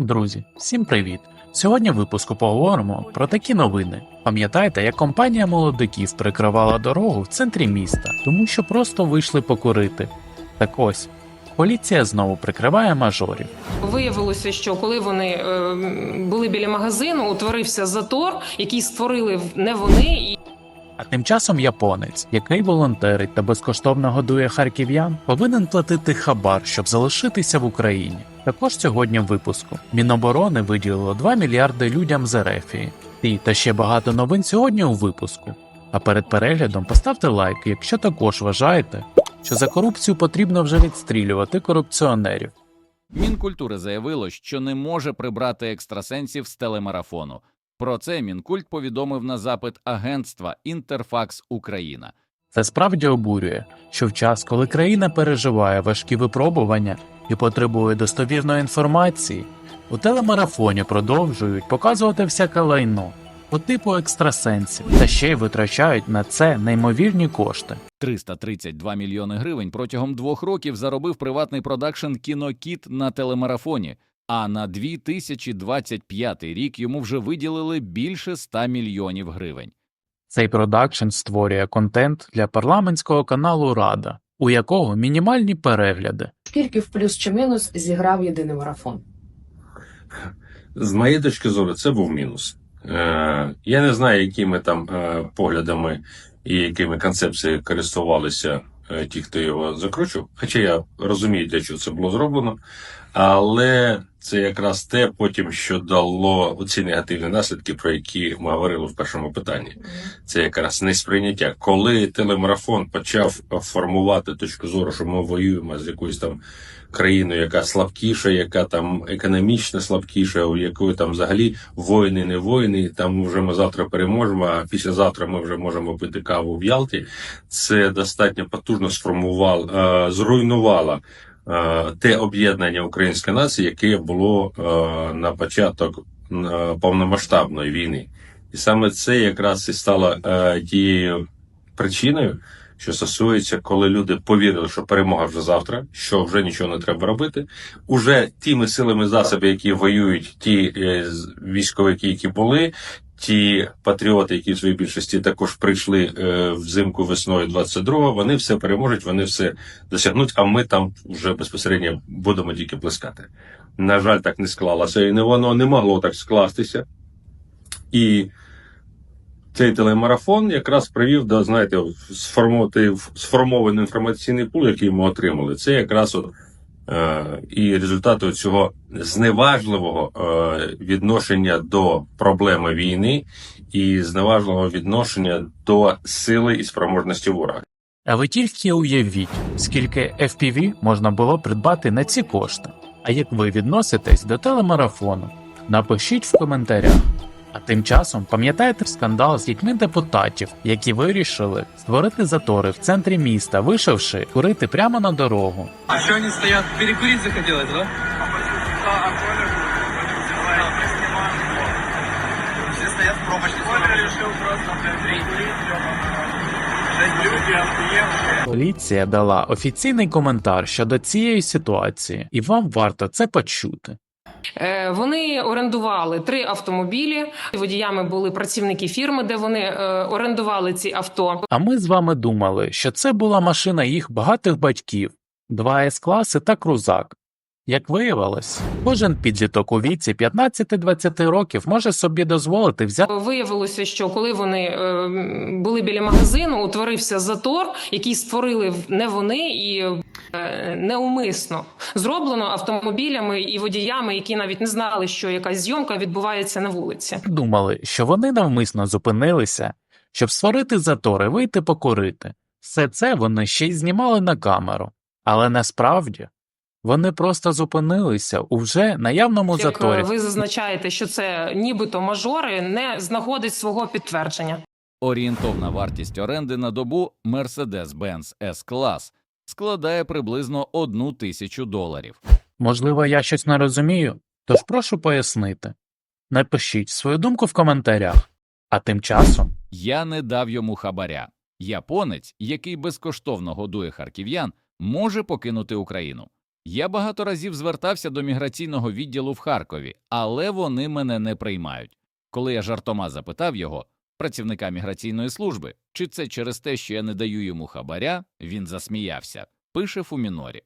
Друзі, всім привіт! Сьогодні в випуску поговоримо про такі новини. Пам'ятаєте, як компанія молодиків прикривала дорогу в центрі міста, тому що просто вийшли покурити. Так ось, поліція знову прикриває мажорів. Виявилося, що коли вони е, були біля магазину, утворився затор, який створили не вони, і А тим часом японець, який волонтерить та безкоштовно годує харків'ян, повинен платити хабар, щоб залишитися в Україні. Також сьогодні в випуску Міноборони виділило 2 мільярди людям з Ерефії. І та ще багато новин сьогодні у випуску. А перед переглядом поставте лайк, якщо також вважаєте, що за корупцію потрібно вже відстрілювати корупціонерів. Мінкультури заявило, що не може прибрати екстрасенсів з телемарафону. Про це Мінкульт повідомив на запит агентства Інтерфакс Україна. Це справді обурює, що в час, коли країна переживає важкі випробування і потребує достовірної інформації, у телемарафоні продовжують показувати всяке лайно по типу екстрасенсів та ще й витрачають на це неймовірні кошти. 332 мільйони гривень протягом двох років заробив приватний продакшн Кінокіт на телемарафоні. А на 2025 рік йому вже виділили більше 100 мільйонів гривень. Цей продакшн створює контент для парламентського каналу Рада, у якого мінімальні перегляди. Скільки в плюс чи мінус зіграв єдиний марафон? З моєї точки зору, це був мінус. Е, я не знаю, якими там е, поглядами і якими концепціями користувалися е, ті, хто його закручував. Хоча я розумію, для чого це було зроблено. Але це якраз те потім, що дало оці негативні наслідки, про які ми говорили в першому питанні. Це якраз несприйняття. Коли телемарафон почав формувати точку зору, що ми воюємо з якоюсь там країною, яка слабкіша, яка там економічно слабкіша, у якої там взагалі воїни, не воїни, там вже ми завтра переможемо, а післязавтра ми вже можемо пити каву в Ялті. Це достатньо потужно сформувало, е, зруйнувало те об'єднання української нації, яке було е, на початок е, повномасштабної війни. І саме це якраз і стало е, тією причиною, що стосується, коли люди повірили, що перемога вже завтра, що вже нічого не треба робити. Уже тими силами засоби, які воюють, ті е, військовики, які були, ті патріоти, які в своїй більшості також прийшли е, взимку весною 22-го, вони все переможуть, вони все досягнуть, а ми там вже безпосередньо будемо тільки плескати. На жаль, так не склалося, і не воно не могло так скластися. І цей телемарафон якраз привів до, знаєте, сформувати сформований інформаційний пул, який ми отримали. Це якраз от, і результати цього зневажливого е, відношення до проблеми війни і зневажливого відношення до сили і спроможності ворога. А ви тільки уявіть, скільки FPV можна було придбати на ці кошти. А як ви відноситесь до телемарафону? Напишіть в коментарях. А тим часом пам'ятаєте скандал з дітьми депутатів, які вирішили створити затори в центрі міста, вийшовши курити прямо на дорогу. А что они стоят? Перекурить захотелось, да? В. Поліція дала офіційний коментар щодо цієї ситуації, і вам варто це почути. Е, вони орендували три автомобілі. Водіями були працівники фірми, де вони е, орендували ці авто. А ми з вами думали, що це була машина їх багатих батьків, два С-класи та крузак. Як виявилось, кожен підліток у віці 15-20 років може собі дозволити взяти Виявилося, що коли вони е, були біля магазину, утворився затор, який створили не вони і е, неумисно зроблено автомобілями і водіями, які навіть не знали, що якась зйомка відбувається на вулиці. думали, що вони навмисно зупинилися, щоб створити затори, вийти покурити. Все це вони ще й знімали на камеру. Але насправді вони просто зупинилися у вже наявному Як заторі. е, ви зазначаєте, що це нібито мажори, не знаходить свого підтвердження. Орієнтовна вартість оренди на добу Mercedes-Benz S-Class складає приблизно одну тисячу доларів. Можливо, я щось не розумію, тож прошу пояснити. Напишіть свою думку в коментарях. А тим часом Я не дав йому хабаря. Японець, який безкоштовно годує харків'ян, може покинути Україну. Я багато разів звертався до міграційного відділу в Харкові, але вони мене не приймають. Коли я жартома запитав його, працівника міграційної служби, чи це через те, що я не даю йому хабаря, він засміявся. Пише Фумінорі.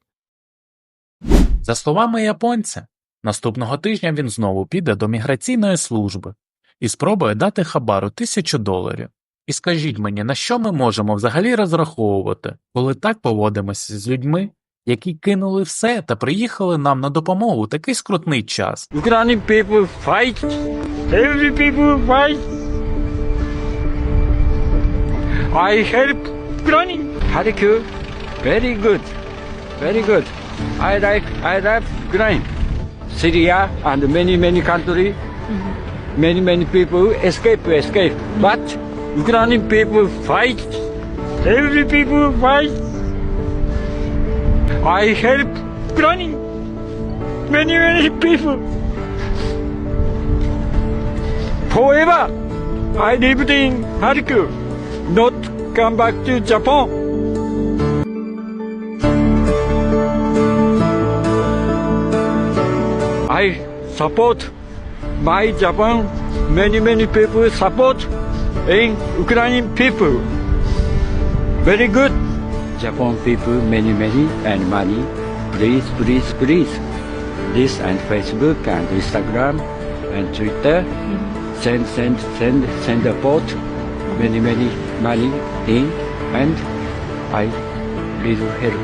За словами японця, наступного тижня він знову піде до міграційної служби і спробує дати хабару тисячу доларів. І скажіть мені, на що ми можемо взагалі розраховувати, коли так поводимося з людьми, які кинули все та приїхали нам на допомогу у такий скрутний час? Ukrainian people fight. Every people fight. I help Ukraine. Harku, very good, very good. I like, I love Ukraine. Syria and many, many country. Many, many people escape, escape. But Ukrainian people fight. Every people fight. I help Ukraine. Many, many people. Forever, I lived in Harku, not come back to Japan. I support my Japan. Many, many people support in Ukrainian people. Very good. Japan people, many, many, and money. Please, please, please. This and Facebook and Instagram and Twitter. Send, send, send, send a boat. Many, many money in and I will help.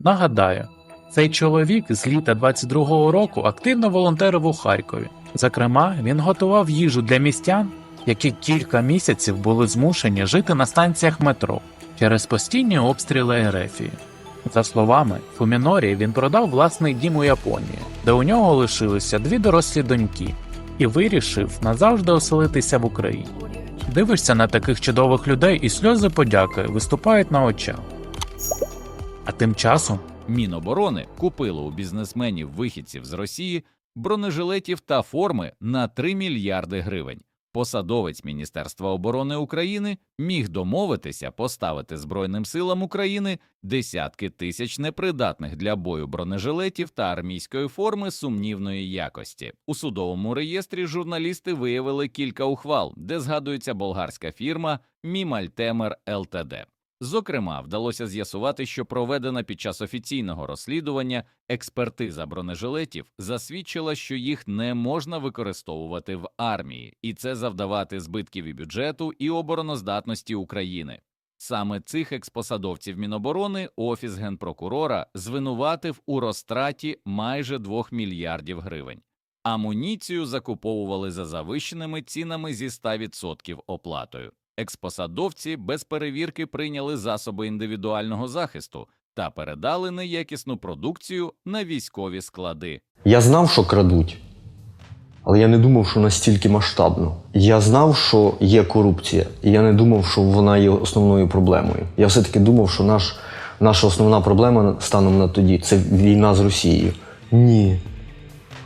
Нагадаю, цей чоловік з літа 22-го року активно волонтерив у Харкові. Зокрема, він готував їжу для містян, які кілька місяців були змушені жити на станціях метро через постійні обстріли Ерефії. За словами Фумінорі, він продав власний дім у Японії, де у нього лишилися дві дорослі доньки, і вирішив назавжди оселитися в Україні. Дивишся на таких чудових людей, і сльози подяки виступають на очах. А тим часом Міноборони купило у бізнесменів вихідців з Росії бронежилетів та форми на 3 мільярди гривень. Посадовець Міністерства оборони України міг домовитися поставити Збройним силам України десятки тисяч непридатних для бою бронежилетів та армійської форми сумнівної якості. У судовому реєстрі журналісти виявили кілька ухвал, де згадується болгарська фірма Мімальтемер ЛТД. Зокрема, вдалося з'ясувати, що проведена під час офіційного розслідування експертиза бронежилетів засвідчила, що їх не можна використовувати в армії, і це завдавати збитків і бюджету і обороноздатності України. Саме цих експосадовців Міноборони Офіс генпрокурора звинуватив у розтраті майже 2 мільярдів гривень. Амуніцію закуповували за завищеними цінами зі 100% оплатою. Експосадовці без перевірки прийняли засоби індивідуального захисту та передали неякісну продукцію на військові склади. Я знав, що крадуть, але я не думав, що настільки масштабно. Я знав, що є корупція, і я не думав, що вона є основною проблемою. Я все-таки думав, що наш, наша основна проблема станом на тоді це війна з Росією. Ні.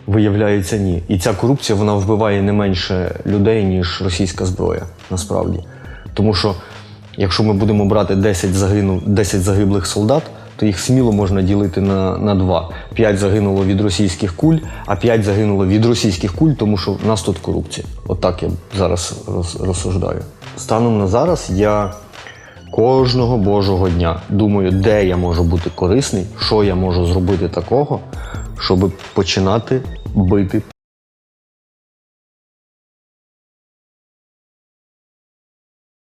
Виявляється, ні. І ця корупція вона вбиває не менше людей, ніж російська зброя, насправді. Тому що якщо ми будемо брати 10, загинув, 10 загиблих солдат, то їх сміло можна ділити на, на два. 5 загинуло від російських куль, а 5 загинуло від російських куль, тому що в нас тут корупція. Отак я зараз роз, розсуждаю. Станом на зараз я кожного божого дня думаю, де я можу бути корисний, що я можу зробити такого, щоб починати бити